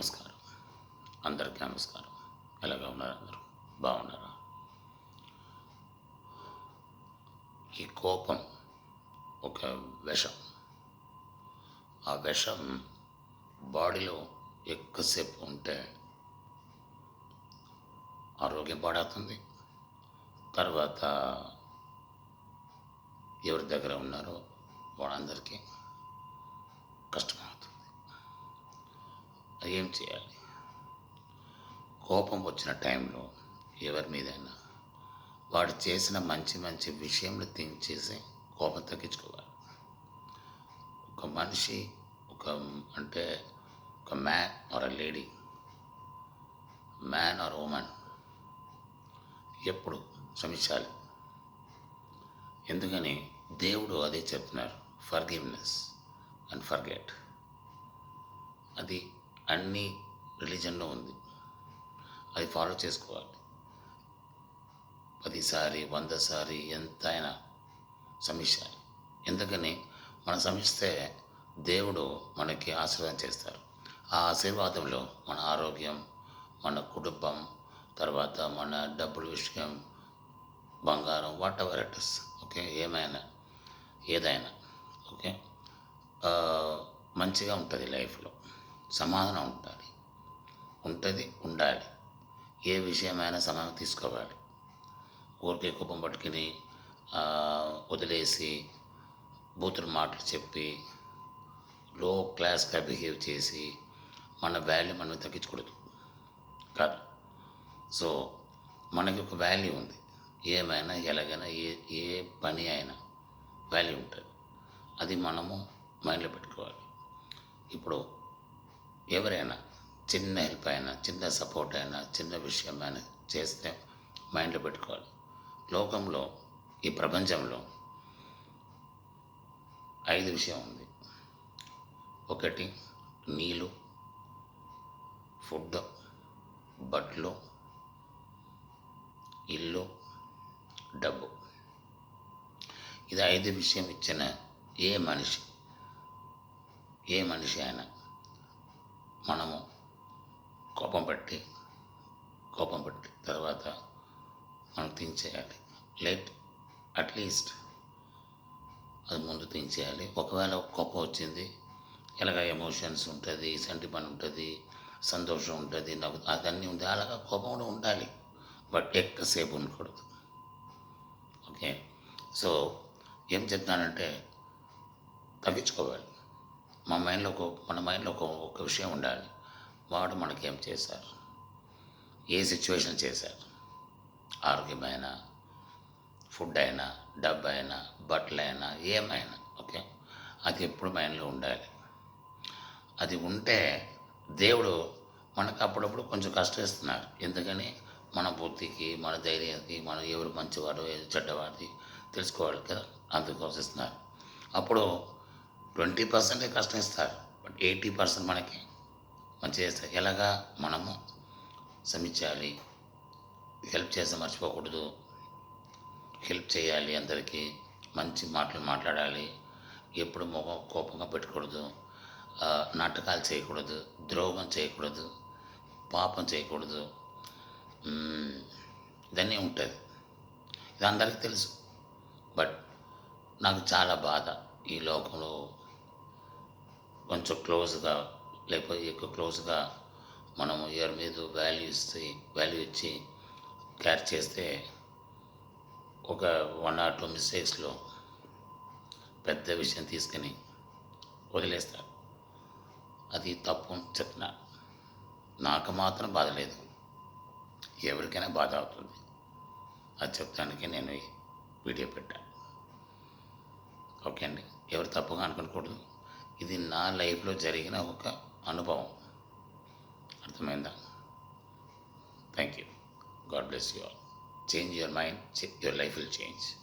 నమస్కారం. అందరికీ నమస్కారం. ఎలాగా ఉన్నారు అందరూ? బాగున్నారా? ఈ కోపం ఒక విషం. ఆ విషం బాడీలో ఎక్కువసేపు ఉంటే ఆరోగ్యం పాడవుతుంది. తర్వాత ఎవరి దగ్గర ఉన్నారో వాళ్ళందరికీ కష్టమవుతుంది అది ఏం చేయాలి? కోపం వచ్చిన టైంలో ఎవరి మీదైనా వాడు చేసిన మంచి మంచి విషయంలో థింక్ చేసి కోపం తగ్గించుకోవాలి. ఒక మనిషి ఒక అంటే ఒక man or a lady man or women ఎప్పుడు శ్రమించాలి ఎందుకని? దేవుడు అదే చెప్తున్నారు ఫర్గివ్నెస్ అండ్ ఫర్గెట్ అది అన్ని రిలీజన్లో ఉంది. అది ఫాలో చేసుకోవాలి. పదిసారి వంద సారి ఎంతైనా శ్రమించాలి ఎందుకని? మనం శ్రమిస్తే దేవుడు మనకి ఆశీర్వాదం చేస్తారు. ఆ ఆశీర్వాదంలో మన ఆరోగ్యం మన కుటుంబం తర్వాత మన డబ్బుల విషయం బంగారం whatever it is okay ఏమైనా ఏదైనా ఓకే మంచిగా ఉంటుంది లైఫ్లో. సమాధానం ఉండాలి. ఉంటుంది ఉండాలి. ఏ విషయమైనా సమాధానం తీసుకోవాలి. ఊరికే కోపం పట్టుకుని వదిలేసి బూతులు మాటలు చెప్పి లో క్లాస్గా బిహేవ్ చేసి మన వాల్యూ మనం తగ్గించకూడదు. కాదు. సో మనకి ఒక వాల్యూ ఉంది. ఏమైనా ఎలాగైనా ఏ ఏ పని అయినా వాల్యూ ఉంటుంది. అది మనము మైండ్లో పెట్టుకోవాలి. ఇప్పుడు ఎవరైనా చిన్న హెల్ప్ అయినా చిన్న సపోర్ట్ అయినా చిన్న విషయం అయినా చేస్తే మైండ్లో పెట్టుకోవాలి. లోకంలో ఈ ప్రపంచంలో ఐదు విషయం ఉంది. ఒకటి నీళ్ళు ఫుడ్ బట్టలు ఇల్లు డబ్బు. ఇది ఐదు విషయం ఇచ్చిన ఏ మనిషి ఏ మనిషి అయినా మనము కోపం పట్టి కోపం పట్టి తర్వాత మనం తీసేయాలి లేట్ అట్లీస్ట్ అది ముందు తీసేయాలి ఒకవేళ కోపం వచ్చింది ఎలాగ ఎమోషన్స్ ఉంటుంది సెంటిమెంట్ ఉంటుంది సంతోషం ఉంటుంది నవ్వు అదన్నీ ఉంది అలాగా కోపం కూడా ఉండాలి. బట్ ఎక్కువసేపు ఉండకూడదు. ఓకే సో ఏం చెప్తానంటే తగ్గించుకోవాలి. మా మైండ్లో ఒక మన మైండ్లో ఒక ఒక విషయం ఉండాలి. వాడు మనకేం చేశారు ఏ సిచ్యువేషన్ చేశారు ఆరోగ్యమైన ఫుడ్ అయినా డబ్బు అయినా బట్టలు అయినా ఏమైనా ఓకే? అది ఎప్పుడు మైండ్లో ఉండాలి. అది ఉంటే దేవుడు మనకు అప్పుడప్పుడు కొంచెం కష్టం ఇస్తున్నారు ఎందుకని? మన బుద్ధికి మన ధైర్యానికి మనం ఎవరు మంచివాడు ఏది చెడ్డవాడిది తెలుసుకోవాలి కదా? అందుకోసం ఇస్తున్నారు అప్పుడు ట్వంటీ పర్సెంటే కష్టం ఇస్తారు బట్ ఎయిటీ పర్సెంట్ మనకి మంచి చేస్తారు. ఎలాగా? మనము శ్రమించాలి. హెల్ప్ చేస్తే మర్చిపోకూడదు. హెల్ప్ చేయాలి అందరికీ. మంచి మాటలు మాట్లాడాలి. ఎప్పుడు ముఖం కోపంగా పెట్టకూడదు. నాటకాలు చేయకూడదు. ద్రోహం చేయకూడదు. పాపం చేయకూడదు. ఇదన్నీ ఉంటుంది. ఇది అందరికీ తెలుసు. బట్ నాకు చాలా బాధ ఈ లోకంలో కొంచెం క్లోజ్గా లేకపోతే ఎక్కువ క్లోజ్గా మనము ఎవరి మీద వాల్యూ ఇస్తే వాల్యూ ఇచ్చి కేర్ చేస్తే ఒక వన్ ఆర్ టూ మిస్టేక్స్లో పెద్ద విషయం తీసుకుని వదిలేస్తారు అది తప్పు చెప్పిన నాకు మాత్రం బాధ లేదు. ఎవరికైనా బాధ అవుతుంది. అది చెప్తానికి నేను వీడియో పెట్టాను ఓకే అండి. ఎవరు తప్పుగా అనుకోకూడదు. ఇది నా లైఫ్లో జరిగిన ఒక అనుభవం. అర్థమైందా? Thank you God bless you all change your mind your life will change